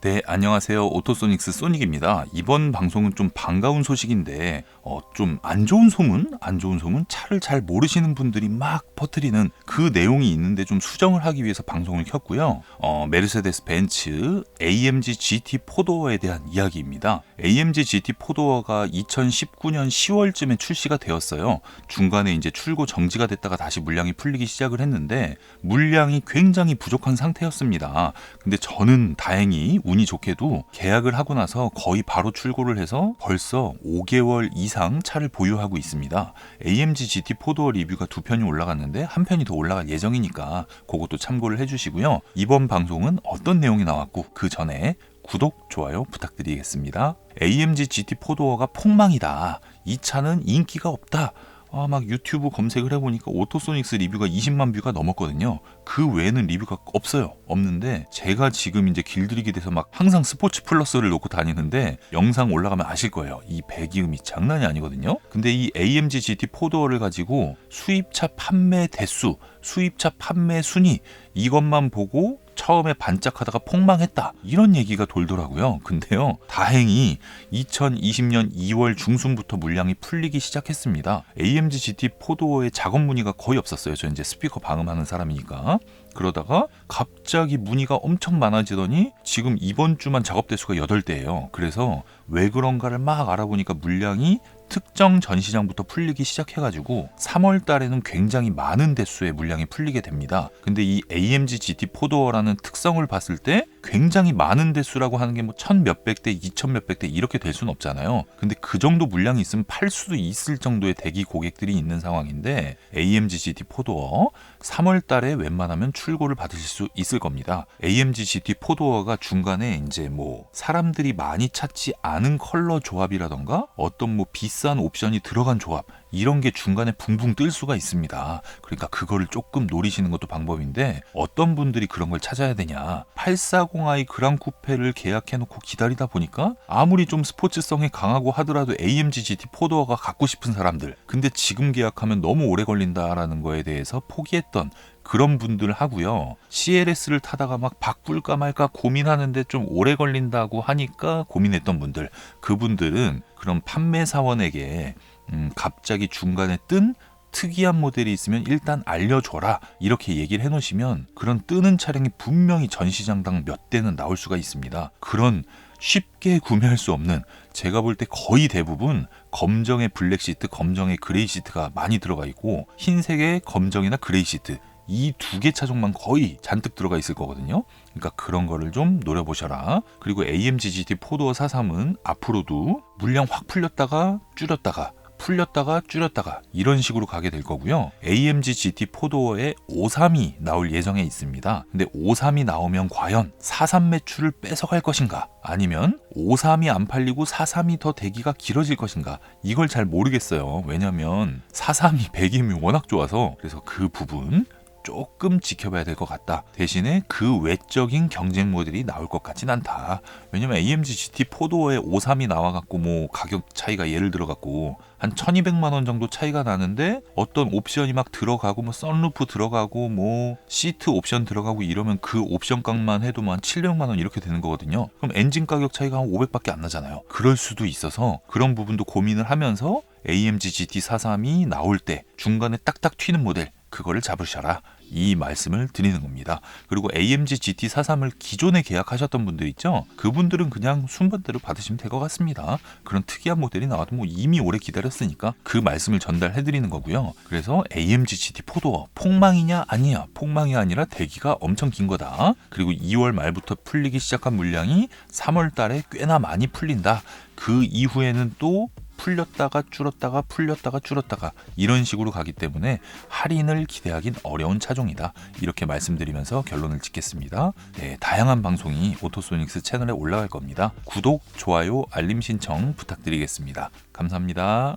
네, 안녕하세요. 오토소닉스 소닉입니다. 이번 방송은 좀 반가운 소식인데, 어, 좀 안 좋은 소문? 안 좋은 소문? 차를 잘 모르시는 분들이 막 퍼뜨리는 그 내용이 있는데 좀 수정을 하기 위해서 방송을 켰고요. 어, 메르세데스 벤츠 AMG GT 포도어에 대한 이야기입니다. AMG GT 포도어가 2019년 10월쯤에 출시가 되었어요. 중간에 이제 출고 정지가 됐다가 다시 물량이 풀리기 시작을 했는데, 물량이 굉장히 부족한 상태였습니다. 근데 저는 다행히 운이 좋게도 계약을 하고 나서 거의 바로 출고를 해서 벌써 5개월 이상 차를 보유하고 있습니다. AMG GT 포도어 리뷰가 두 편이 올라갔는데 한 편이 더 올라갈 예정이니까 그것도 참고를 해주시고요. 이번 방송은 어떤 내용이 나왔고 그 전에 구독, 좋아요 부탁드리겠습니다. AMG GT 포도어가 폭망이다. 이 차는 인기가 없다. 아, 막 유튜브 검색을 해보니까 오토소닉스 리뷰가 20만 뷰가 넘었거든요. 그 외에는 리뷰가 없어요. 없는데 제가 지금 이제 길들이게 돼서 막 항상 스포츠 플러스를 놓고 다니는데 영상 올라가면 아실 거예요. 이 배기음이 장난이 아니거든요. 근데 이 AMG GT 포도어를 가지고 수입차 판매 대수, 수입차 판매 순위 이것만 보고 처음에 반짝하다가 폭망했다 이런 얘기가 돌더라고요. 근데요 다행히 2020년 2월 중순부터 물량이 풀리기 시작했습니다. AMG GT 포도어의 작업 문의가 거의 없었어요. 저 이제 스피커 방음하는 사람이니까 그러다가 갑자기 문의가 엄청 많아지더니 지금 이번 주만 작업 대수가 8대예요. 그래서 왜 그런가를 막 알아보니까 물량이 특정 전시장부터 풀리기 시작해가지고 3월 달에는 굉장히 많은 대수의 물량이 풀리게 됩니다. 근데 이 AMG GT 포도어라는 특성을 봤을 때 굉장히 많은 대수라고 하는 게 뭐 천 몇백 대, 이천 몇백 대 이렇게 될 수는 없잖아요. 근데 그 정도 물량이 있으면 팔 수도 있을 정도의 대기 고객들이 있는 상황인데 AMG GT 포도어 3월 달에 웬만하면 출고를 받으실 수 있을 겁니다. AMG GT 포도어가 중간에 이제 뭐 사람들이 많이 찾지 않은 컬러 조합이라던가 어떤 뭐 비싼 옵션이 들어간 조합 이런 게 중간에 붕붕 뜰 수가 있습니다. 그러니까 그거를 조금 노리시는 것도 방법인데 어떤 분들이 그런 걸 찾아야 되냐. 840i 그랑 쿠페를 계약해놓고 기다리다 보니까 아무리 좀 스포츠성이 강하고 하더라도 AMG GT 포도어가 갖고 싶은 사람들 근데 지금 계약하면 너무 오래 걸린다라는 거에 대해서 포기했던 그런 분들 하고요. CLS를 타다가 막 바꿀까 말까 고민하는데 좀 오래 걸린다고 하니까 고민했던 분들, 그분들은 그런 판매 사원에게 음, 갑자기 중간에 뜬 특이한 모델이 있으면 일단 알려줘라 이렇게 얘기를 해놓으시면 그런 뜨는 차량이 분명히 전시장당 몇 대는 나올 수가 있습니다. 그런 쉽게 구매할 수 없는 제가 볼 때 거의 대부분 검정의 블랙 시트, 검정의 그레이 시트가 많이 들어가 있고 흰색의 검정이나 그레이 시트 이 두 개 차종만 거의 잔뜩 들어가 있을 거거든요. 그러니까 그런 거를 좀 노려보셔라. 그리고 AMG GT 포도어 43은 앞으로도 물량 확 풀렸다가 줄였다가 풀렸다가 줄였다가 이런 식으로 가게 될 거고요. AMG GT 포도어에 53이 나올 예정에 있습니다. 근데 53이 나오면 과연 43 매출을 뺏어갈 것인가? 아니면 53이 안 팔리고 43이 더 대기가 길어질 것인가? 이걸 잘 모르겠어요. 왜냐면 43이 배기음이 워낙 좋아서 그래서 그 부분 조금 지켜봐야 될 것 같다. 대신에 그 외적인 경쟁 모델이 나올 것 같진 않다. 왜냐면 AMG GT 포도어에 53이 나와갖고 뭐 가격 차이가 예를 들어갖고 한 1200만 원 정도 차이가 나는데 어떤 옵션이 막 들어가고 뭐 썬루프 들어가고 뭐 시트 옵션 들어가고 이러면 그 옵션 값만 해도 뭐한 700만 원 이렇게 되는 거거든요. 그럼 엔진 가격 차이가 한 500밖에 안 나잖아요. 그럴 수도 있어서 그런 부분도 고민을 하면서 AMG GT 43이 나올 때 중간에 딱딱 튀는 모델 그거를 잡으셔라. 이 말씀을 드리는 겁니다. 그리고 AMG GT43을 기존에 계약하셨던 분들 있죠? 그분들은 그냥 순번대로 받으시면 될 것 같습니다. 그런 특이한 모델이 나와도 뭐 이미 오래 기다렸으니까 그 말씀을 전달해 드리는 거고요. 그래서 AMG GT 포도어 폭망이냐 아니야. 폭망이 아니라 대기가 엄청 긴 거다. 그리고 2월 말부터 풀리기 시작한 물량이 3월 달에 꽤나 많이 풀린다. 그 이후에는 또 풀렸다가 줄었다가 풀렸다가 줄었다가 이런 식으로 가기 때문에 할인을 기대하긴 어려운 차종이다. 이렇게 말씀드리면서 결론을 짓겠습니다. 네, 다양한 방송이 오토소닉스 채널에 올라갈 겁니다. 구독, 좋아요, 알림 신청 부탁드리겠습니다. 감사합니다.